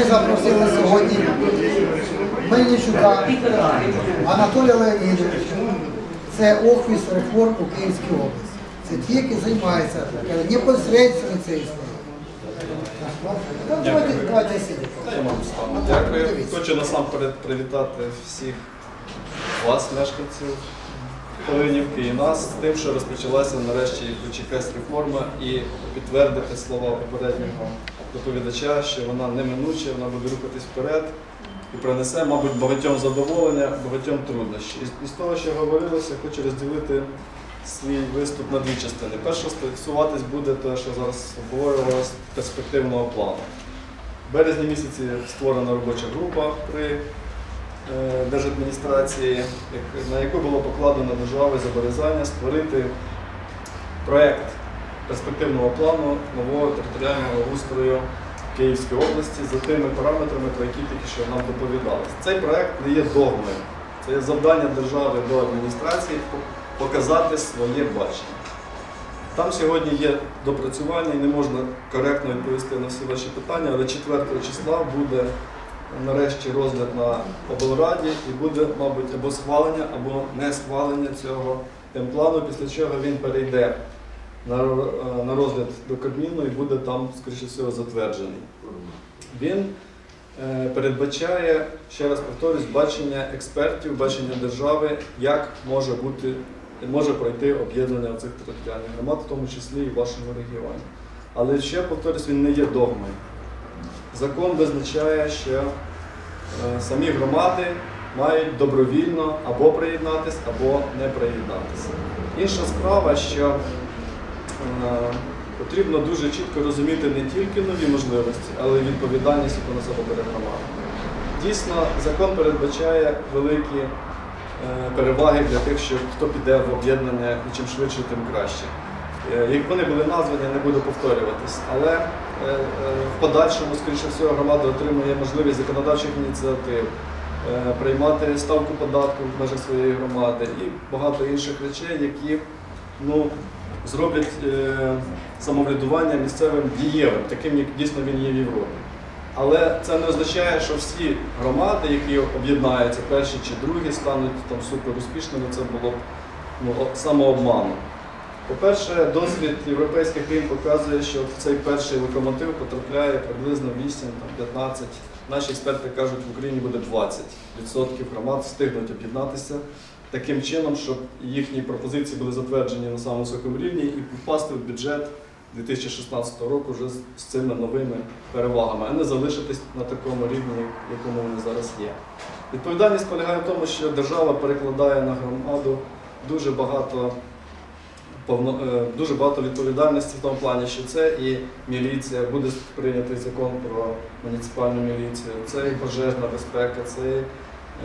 Ми запросили сьогодні Мельничука Анатолія Леонідовича. Це офіс реформ у Київській області. Це ті, які займаються непосередньо цією історією. Ну, Давайте. Дякую. Хочу насамперед привітати всіх вас, мешканців Полинівки і нас з тим, що розпочалася нарешті хоч реформа і підтвердити слова попереднього доповідача, що вона неминуча, вона буде рухатись вперед і принесе, мабуть, багатьом задоволення, багатьом труднощі. І з того, що говорилося, хочу розділити свій виступ на дві частини. Перше стосуватись буде те, що зараз обговорювалося перспективного плану. В березні місяці створена робоча група при е, держадміністрації, на яку було покладено держави зобов'язання створити проєкт перспективного плану нового територіального устрою Київської області за тими параметрами, про які тільки що нам доповідалось. Цей проєкт не є догмою, це є завдання держави до адміністрації показати своє бачення. Там сьогодні є допрацювання і не можна коректно відповісти на всі ваші питання, але 4 числа буде нарешті розгляд на облраді і буде, мабуть, або схвалення, або не схвалення цього плану, після чого він перейде на розгляд до Кабміну і буде там, скоріше всього, затверджений. Він е, передбачає, ще раз повторюсь, бачення експертів, бачення держави, як може бути може пройти об'єднання цих територіальних громад, в тому числі і в вашому регіоні. Але ще повторюсь, він не є догмою. Закон визначає, що е, самі громади мають добровільно або приєднатися, або не приєднатися. Інша справа, що е, потрібно дуже чітко розуміти не тільки нові можливості, але й відповідальність, яку на себе бере громада. Дійсно, закон передбачає великі е, переваги для тих, що хто піде в об'єднання і чим швидше, тим краще. Е, Як вони були названі, не буду повторюватись, але е, е, в подальшому, скоріше всього, громада отримує можливість законодавчих ініціатив, е, приймати ставку податку в межах своєї громади і багато інших речей, які ну, зроблять е, самоврядування місцевим дієвим, таким, як дійсно він є в Європі. Але це не означає, що всі громади, які об'єднаються, перші чи другі, стануть там супер успішними. Це було б ну, самообманом. По-перше, досвід європейських країн показує, що в цей перший локомотив потрапляє приблизно 8-15. Наші експерти кажуть, в Україні буде 20% громад встигнуть об'єднатися таким чином, щоб їхні пропозиції були затверджені на самому високому рівні і попасти в бюджет 2016 року вже з- цими новими перевагами, а не залишитись на такому рівні, якому вони зараз є. Відповідальність полягає в тому, що держава перекладає на громаду дуже багато повно- е, дуже багато відповідальності в тому плані, що це і міліція, буде прийнятий закон про муніципальну міліцію, це і пожежна безпека, це і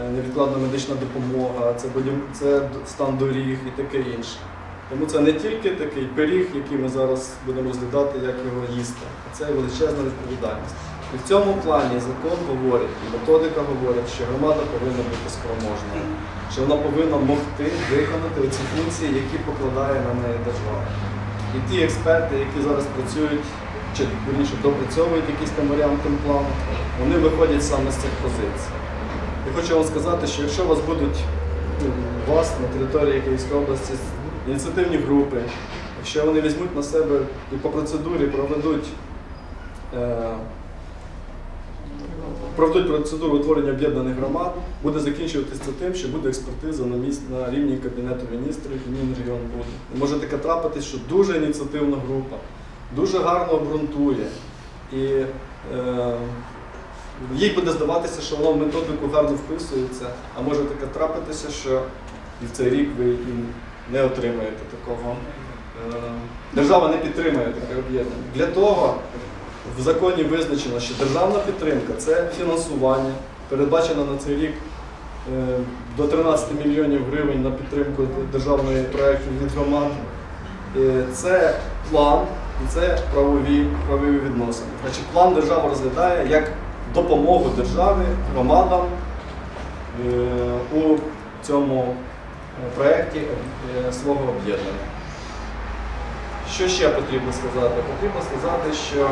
невідкладна медична допомога, це, це стан доріг і таке інше. Тому це не тільки такий пиріг, який ми зараз будемо розглядати, як його їсти, а це величезна відповідальність. І в цьому плані закон говорить, і методика говорить, що громада повинна бути спроможною, що вона повинна могти виконати ці функції, які покладає на неї держава. І ті експерти, які зараз працюють, чи вірніше допрацьовують якісь там варіанти плану, вони виходять саме з цих позицій. Хочу вам сказати, що якщо у вас будуть ну, у вас на території Київської області ініціативні групи, якщо вони візьмуть на себе і по процедурі проведуть, е, проведуть процедуру утворення об'єднаних громад, буде закінчуватися тим, що буде експертиза на, місць, на рівні Кабінету міністрів Мінрегіон буде. І може таке трапитись, що дуже ініціативна група, дуже гарно обґрунтує. І е, їй буде здаватися, що воно в методику гарно вписується, а може таке трапитися, що і в цей рік ви не отримаєте такого. е, Держава не підтримує таке об'єднання. Для того в законі визначено, що державна підтримка це фінансування, передбачено на цей рік е, до 13 мільйонів гривень на підтримку державної проєктів від громад. Е, Це план і це правові, правові відносини. План держава розглядає як допомогу держави громадам е, у цьому е, проєкті е, свого об'єднання. Що ще потрібно сказати? Потрібно сказати, що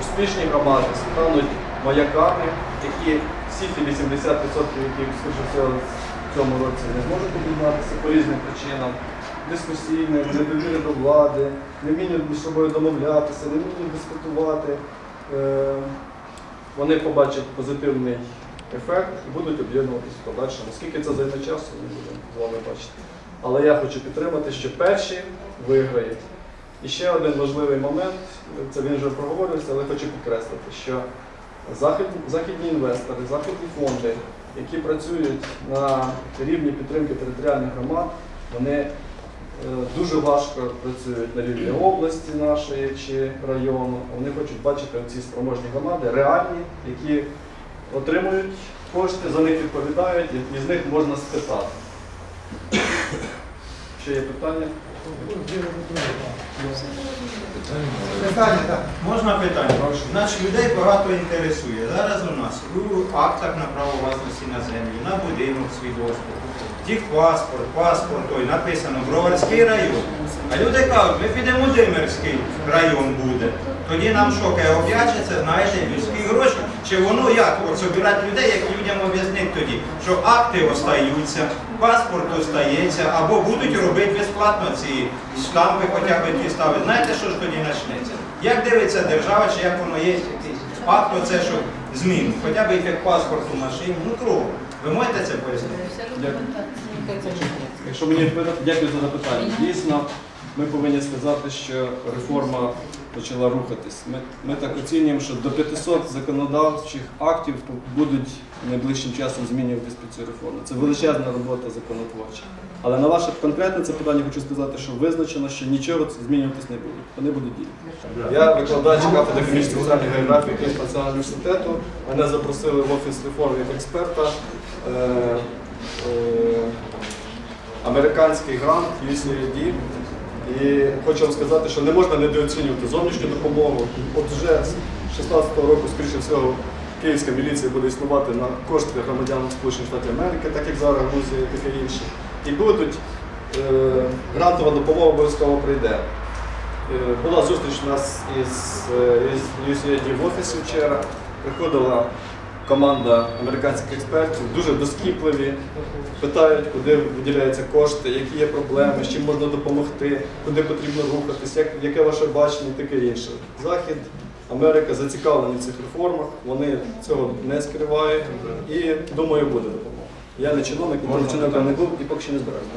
успішні громади стануть маяками, які всі ті 80%, які всього в цьому році не зможуть об'єднатися по різним причинам. Дискусійне, недовіри до влади, не вміння між собою домовлятися, не вміння дискутувати. Е, Вони побачать позитивний ефект і будуть об'єднуватися в подальшому. Скільки це займе часу, ми будемо з вами бачити. Але я хочу підтримати, що перші виграють. І ще один важливий момент, це він вже проговорився, але хочу підкреслити, що західні інвестори, західні фонди, які працюють на рівні підтримки територіальних громад, вони дуже важко працюють на рівні області нашої чи району. Вони хочуть бачити ці спроможні громади, реальні, які отримують кошти, за них відповідають, і з них можна спитати. Ще є питання? Питання, так. Можна питання? Значить, людей багато інтересує. Зараз у нас у актах на право власності на землю, на будинок свідоцтво, паспорт, паспорт, той написано Броварський район. А люди кажуть, ми підемо Димирський район буде. Тоді нам що, каже, об'ячиться, знаєте, людські гроші. Чи воно як? От собирати людей, як людям об'яснити тоді, що акти остаються, паспорт остається, або будуть робити безплатно ці штампи, хоча б ті ставити. Знаєте, що ж тоді почнеться? Як дивиться держава, чи як воно є якийсь акт, оце що змін, хоча б як паспорт у машині, ну кров. Ви можете це пояснити? Якщо мені відповідати, дякую за запитання. Дійсно, ми повинні сказати, що реформа почала рухатись. Ми, ми так оцінюємо, що до 500 законодавчих актів будуть найближчим часом змінюватись під цю реформу. Це величезна робота законотворча. Але на ваше конкретне це питання хочу сказати, що визначено, що нічого змінюватись не буде. Вони будуть діяти. Я викладач кафедри економічної соціальної географії Київського національного університету. Мене запросили в офіс реформ як експерта. Е, е, американський грант USAID. І хочу вам сказати, що не можна недооцінювати зовнішню допомогу. От вже з 16-го року, скоріше всього, київська міліція буде існувати на кошти громадян Сполучених Штатів Америки, так як зараз Грузія і таке інше. І будуть е, грантова допомога обов'язково прийде. Е, Була зустріч у нас із, е, із USAID в офісі вчора. Приходила команда американських експертів, дуже доскіпливі, питають, куди виділяються кошти, які є проблеми, з чим можна допомогти, куди потрібно рухатись, як, яке ваше бачення таке інше. Захід, Америка зацікавлені в цих реформах, вони цього не скривають і думаю, буде допомога. Я не чиновник, ніколи чиновником не був і поки що не збираюся.